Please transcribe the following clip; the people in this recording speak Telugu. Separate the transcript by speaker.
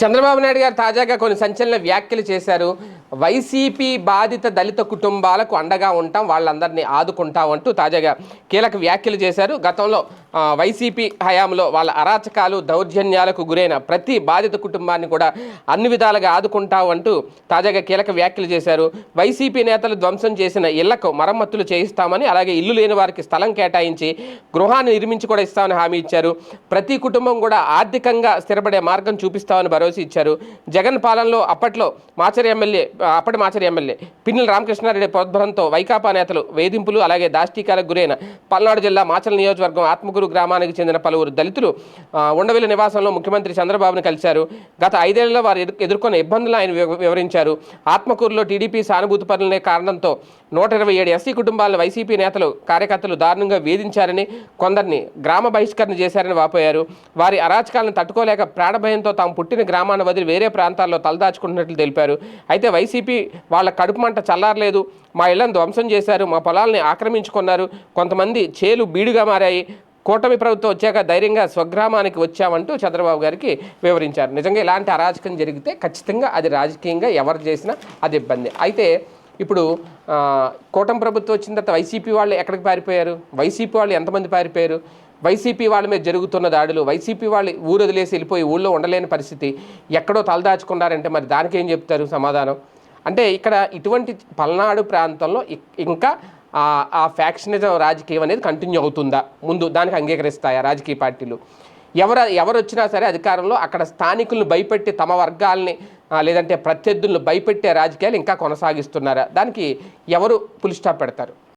Speaker 1: చంద్రబాబు నాయుడు గారు తాజాగా కొన్ని సంచలన వ్యాఖ్యలు చేశారు. వైసీపీ బాధిత దళిత కుటుంబాలకు అండగా ఉంటాం వాళ్ళందరినీ ఆదుకుంటాం అంటూ తాజాగా కీలక వ్యాఖ్యలు చేశారు. గతంలో వైసీపీ హయాంలో వాళ్ళ అరాచకాలు దౌర్జన్యాలకు గురైన ప్రతి బాధిత కుటుంబాన్ని కూడా అన్ని విధాలుగా ఆదుకుంటాం అంటూ తాజాగా కీలక వ్యాఖ్యలు చేశారు. వైసీపీ నేతలు ధ్వంసం చేసిన ఇళ్ళకు మరమ్మతులు చేయిస్తామని అలాగే ఇల్లు లేని వారికి స్థలం కేటాయించి గృహాన్ని నిర్మించి కూడా ఇస్తామని హామీ ఇచ్చారు. ప్రతి కుటుంబం కూడా ఆర్థికంగా స్థిరపడే మార్గం చూపిస్తామని భరోసా ఇచ్చారు. జగన్ పాలనలో అప్పట్లో మాచరి ఎమ్మెల్యే అప్పటి మాచరి ఎమ్మెల్యే పిన్నెల రామకృష్ణారెడ్డి ప్రోద్భరంతో వైకాపా నేతలు వేధింపులు అలాగే దాష్టీకాలకు గురైన పల్నాడు జిల్లా మాచల నియోజకవర్గం ఆత్మకూరు గ్రామానికి చెందిన పలువురు దళితులు ఆ, ఉండవెల్లి నివాసంలో ముఖ్యమంత్రి చంద్రబాబును కలిశారు. గత ఐదేళ్ళలో వారు ఎదుర్కొన్న ఇబ్బందులు ఆయన వివరించారు. ఆత్మకూరులో టీడీపీ సానుభూతి పనులనే కారణంతో నూట ఇరవై ఏడు ఎస్సీ కుటుంబాలను వైసీపీ నేతలు కార్యకర్తలు దారుణంగా వేధించారని కొందరిని గ్రామ బహిష్కరణ చేశారని వాపోయారు. వారి అరాచకాలను తట్టుకోలేక ప్రాణభయంతో తాము పుట్టిన గ్రామ గ్రామాన్ని వదిలి వేరే ప్రాంతాల్లో తలదాచుకుంటున్నట్లు తెలిపారు. అయితే వైసీపీ వాళ్ళ కడుపు మంట చల్లారలేదు. మా ఇళ్ళను ధ్వంసం చేశారు. మా పొలాల్ని ఆక్రమించుకున్నారు. కొంతమంది చేలు బీడుగా మారాయి. కూటమి ప్రభుత్వం వచ్చాక ధైర్యంగా స్వగ్రామానికి వచ్చామంటూ చంద్రబాబు గారికి వివరించారు. నిజంగా ఇలాంటి అరాచకం జరిగితే ఖచ్చితంగా అది రాజకీయంగా ఎవరు చేసినా అది ఇబ్బంది. అయితే ఇప్పుడు కూటమి ప్రభుత్వం వచ్చిన తర్వాత వైసీపీ వాళ్ళు ఎక్కడికి పారిపోయారు? వైసీపీ వాళ్ళు ఎంతమంది పారిపోయారు? వైసీపీ వాళ్ళ మీద జరుగుతున్న దాడులు వైసీపీ వాళ్ళు ఊరు వదిలేసి వెళ్ళిపోయి ఊళ్ళో ఉండలేని పరిస్థితి ఎక్కడో తలదాచుకున్నారంటే మరి దానికి ఏం చెప్తారు సమాధానం? అంటే ఇక్కడ ఇటువంటి పల్నాడు ప్రాంతంలో ఇంకా ఆ- ఫ్యాక్షనిజం రాజకీయం అనేది కంటిన్యూ అవుతుందా? ముందు దానికి అంగీకరిస్తాయా రాజకీయ పార్టీలు? ఎవరు ఎవరు వచ్చినా సరే అధికారంలో అక్కడ స్థానికులను భయపెట్టి తమ వర్గాల్ని లేదంటే ప్రత్యర్థులను భయపెట్టే రాజకీయాలు ఇంకా కొనసాగిస్తున్నారా? దానికి ఎవరు పులిస్టాప్ పెడతారు?